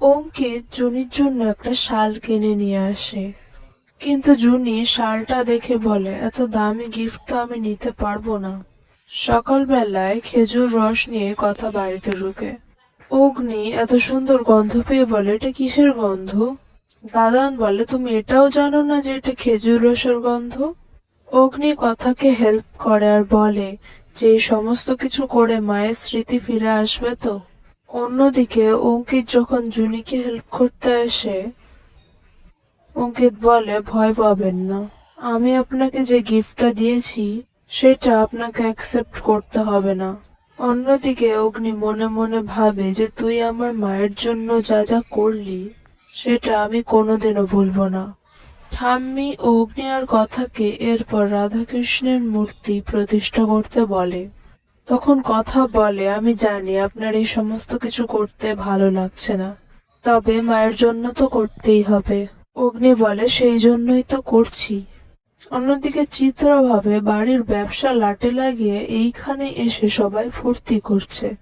অঙ্কিত জুনির জন্য একটা শাল কিনে নিয়ে আসে। কিন্তু জুনি শালটা দেখে বলে, এত দামি গিফট তো আমি নিতে পারব না। সকালবেলায় খেজুর রস নিয়ে কথা বাড়িতে ঢুকে। অগ্নি এত সুন্দর গন্ধ পেয়ে বলে, এটা কিসের গন্ধ? দাদান বলে, তুমি এটাও জানো না যে এটা খেজুর রসের গন্ধ? অগ্নি কথাকে হেল্প করে আর বলে, যে সমস্ত কিছু করে মায়ের স্মৃতি ফিরে আসবে তো? অন্যদিকে অঙ্কিত যখন জুনিকে হেল্প করতে আসে, অঙ্কিত বলে, ভয় পাবেন না। আমি আপনাকে যে গিফটটা দিয়েছি, সেটা আপনাকে অ্যাকসেপ্ট করতে হবে না। অন্যদিকে অগ্নি মনে মনে ভাবে যে, তুই আমার মায়ের জন্য যা যা করলি, সেটা আমি কোনোদিনও ভুলবো না। ঠাম্মি অগ্নি আর কথাকে এরপর রাধাকৃষ্ণের মূর্তি প্রতিষ্ঠা করতে বলে। তখন কথা বলে, আমি জানি আপনার এই সমস্ত কিছু করতে ভালো লাগছে না। তবে মায়ের জন্য তো করতেই হবে। অগ্নি বলে, সেই জন্যই তো করছি। অন্যদিকে চিত্রভাবে বাড়ির ব্যবসা লাটে লাগিয়ে এইখানে এসে সবাই ফুর্তি করছে।